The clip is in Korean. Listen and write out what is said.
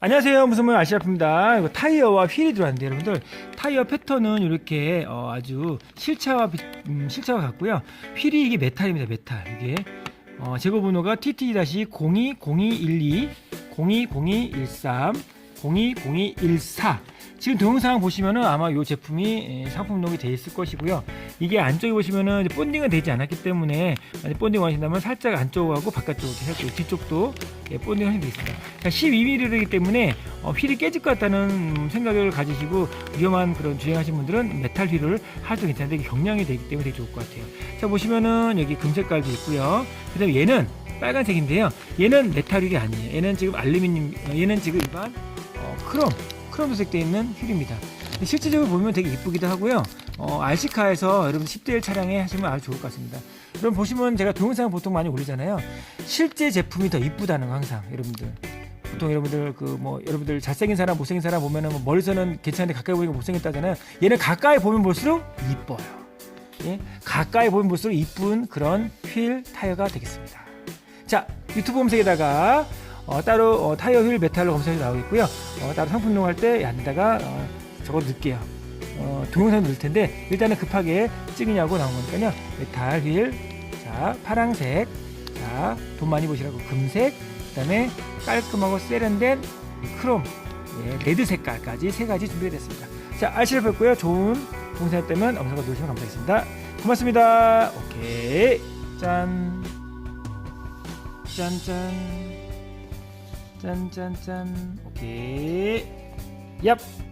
안녕하세요. 무슨 말 아시아프입니다. 타이어와 휠이 들어왔는데 여러분들 타이어 패턴은 이렇게 어, 아주 실차와 비- 음, 실차와 같고요. 휠이 이게 메탈입니다. 메탈 이게 어, 제거 번호가 TT-020212 020213 020214 지금 동영상 보시면은 아마 이 제품이 에, 상품 등록이 돼 있을 것이고요. 이게 안쪽에 보시면은 본딩은 되지 않았기 때문에 본딩 원하신다면 살짝 안쪽하고 바깥쪽 이렇게 살짝 뒤쪽도 예, 본딩을 하시면 되겠습니다. 12mm이기 때문에 어, 휠이 깨질 것 같다는 생각을 가지시고 위험한 그런 주행하시는 분들은 메탈 휠을 하도 괜찮은데 경량이 되기 때문에 되게 좋을 것 같아요. 자 보시면은 여기 금색깔도 있고요. 그다음에 얘는 빨간색인데요. 얘는 메탈 휠이 아니에요. 얘는 지금 알루미늄, 어, 얘는 지금 일반 어, 크롬, 크롬 도색 되어 있는 휠입니다. 실질적으로 보면 되게 이쁘기도 하고요. 어, RC카에서 여러분 10대1 차량에 하시면 아주 좋을 것 같습니다. 여러분 보시면 제가 동영상 보통 많이 올리잖아요. 실제 제품이 더 이쁘다는 거 항상 여러분들. 보통 여러분들 그 뭐 여러분들 잘생긴 사람 못생긴 사람 보면은 뭐 멀리서는 괜찮은데 가까이 보니까 못생겼다잖아요. 얘는 가까이 보면 볼수록 이뻐요. 예? 가까이 보면 볼수록 이쁜 그런 휠 타이어가 되겠습니다. 자 유튜브 검색에다가 어, 따로 어, 타이어 휠 메탈로 검색해서 나오겠고요. 어, 따로 상품 등록할 때 안에다가 어, 적어 넣을게요. 어, 동영상 넣을 텐데 일단은 급하게 찍으냐고 나온 거니까요. 메탈 휠, 자 파랑색, 자돈 많이 보시라고 금색, 그다음에 깔끔하고 세련된 이 크롬, 예, 레드 색깔까지 세 가지 준비가 됐습니다. 자 알씨를 뵙고요. 좋은 동영상이었다면 엄선가 놓으시면 감사하겠습니다. 고맙습니다. 오케이 짠. 짠짠 짠짠짠 오케이 얍